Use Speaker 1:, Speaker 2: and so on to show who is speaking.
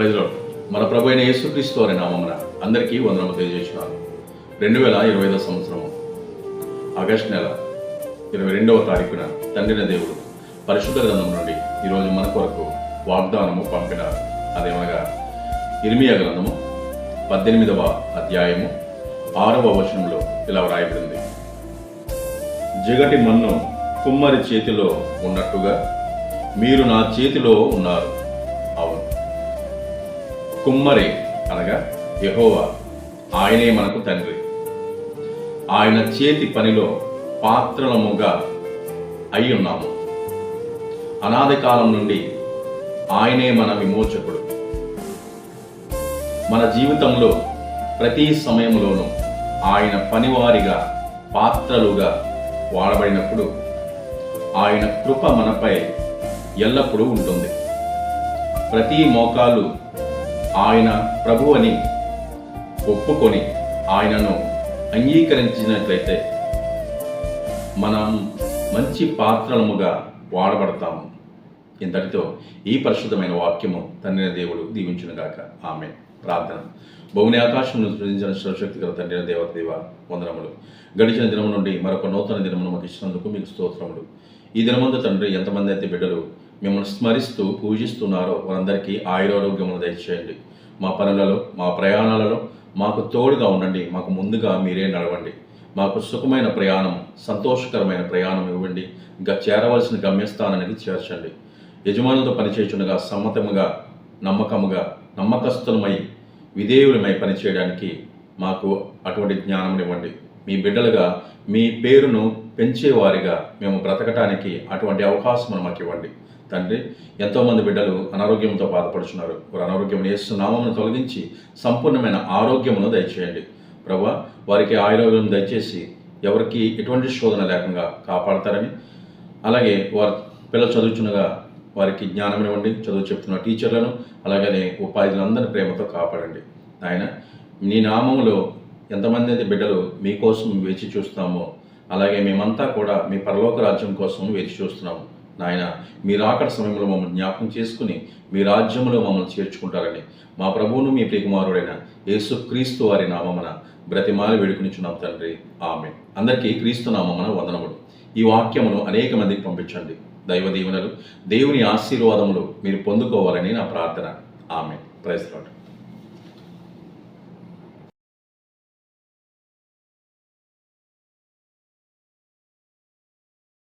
Speaker 1: ప్రజలు మన ప్రభు అయిన యేసుక్రీస్తు అనే నామమున అందరికీ వందనము తెలియజేస్తున్నాను. రెండు వేల ఇరవై ఐదో సంవత్సరం ఆగస్ట్ నెల ఇరవై రెండవ తారీఖున తండ్రిన దేవుడు పరిశుద్ధ గ్రంథం నుండి ఈరోజు మన కొరకు వాగ్దానము పంపిన అదేమనగా ఇర్మియా గ్రంథము పద్దెనిమిదవ అధ్యాయము ఆరవ వచనంలో ఇలా వ్రాయబడింది. జగటి మన్ను కుమ్మరి చేతిలో ఉన్నట్టుగా మీరు నా చేతిలో ఉన్నారు. అవును. కుమ్మరి అనగా యహోవా ఆయనే మనకు తండ్రి. ఆయన చేతి పనిలో పాత్రలముగా అయి ఉన్నాము అనాది కాలం నుండి ఆయనే మన విమోచకుడు. మన జీవితంలో ప్రతి సమయంలోనూ ఆయన పనివారిగా పాత్రలుగా వాడబడినప్పుడు ఆయన కృప మనపై ఎల్లప్పుడూ ఉంటుంది. ప్రతి మోకాలు ఆయన ప్రభు అని ఒప్పుకొని ఆయనను అంగీకరించినట్లయితే మనం మంచి పాత్రలముగా వాడబడతాము. ఇంతటితో ఈ పరిశుద్ధమైన వాక్యము తండ్రి దేవుడు దీవించునుగాక. ఆమె ప్రార్థన. భూమిని ఆకాశం సృజించిన సర్వశక్తిగల తండ్రిన దేవత దేవదేవ వందనములు. గడిచిన దినము నుండి మరొక నూతన దినమును మాకు ఇచ్చినందుకు మీకు స్తోత్రములు. ఈ దినమందు తండ్రి ఎంతమంది అయితే బిడ్డలు మిమ్మల్ని స్మరిస్తూ పూజిస్తున్నారో వారందరికీ ఆయురారోగ్యమును దయచేయండి. మా పనులలో మా ప్రయాణాలలో మాకు తోడుగా ఉండండి మాకు ముందుగా మీరే నడవండి. మాకు సుఖమైన ప్రయాణం సంతోషకరమైన ప్రయాణం ఇవ్వండి ఇంకా చేరవలసిన గమ్యస్థానానికి చేర్చండి. యజమానులతో పనిచేయుచుండగా సమ్మతముగా నమ్మకముగా నమ్మకస్తులమై విధేయులమై పనిచేయడానికి మాకు అటువంటి జ్ఞానం ఇవ్వండి మీ బిడ్డలుగా మీ పేరును పెంచేవారిగా మేము బ్రతకటానికి అటువంటి అవకాశం మాకు ఇవ్వండి తండ్రి ఎంతోమంది బిడ్డలు అనారోగ్యంతో బాధపడుచున్నారు. వారు అనారోగ్యం నామమును తొలగించి సంపూర్ణమైన ఆరోగ్యమును దయచేయండి. ప్రభా వారికి ఆరోగ్యం దయచేసి ఎవరికి ఎటువంటి శోధన లేకుండా కాపాడతారని అలాగే వారు పిల్లలు చదువుచునగా వారికి జ్ఞానం ఇవ్వండి. చదువు చెప్తున్న టీచర్లను అలాగనే ఉపాధ్యులందరినీ ప్రేమతో కాపాడండి. ఆయన నీ నామంలో ఎంతమంది అయితే బిడ్డలు మీకోసం వేచి చూస్తామో అలాగే మేమంతా కూడా మీ పరలోక రాజ్యం కోసం వేచి చూస్తున్నాము. నాయన మీ రాకడ సమయంలో మమ్మల్ని జ్ఞాపకం చేసుకుని మీ రాజ్యంలో మమ్మల్ని చేర్చుకుంటారని మా ప్రభువును మీ ప్రియకుమారుడైన యేసు క్రీస్తు వారి నామమున బ్రతిమాలి వేడుకునిచున్నాం తండ్రి. ఆమె అందరికీ క్రీస్తు నామమున వందనములు. ఈ వాక్యమును అనేక మందికి పంపించండి. దైవ దీవెనలు దేవుని ఆశీర్వాదములు మీరు పొందుకోవాలని నా ప్రార్థన. ఆమె ప్రైజ్ లాడ్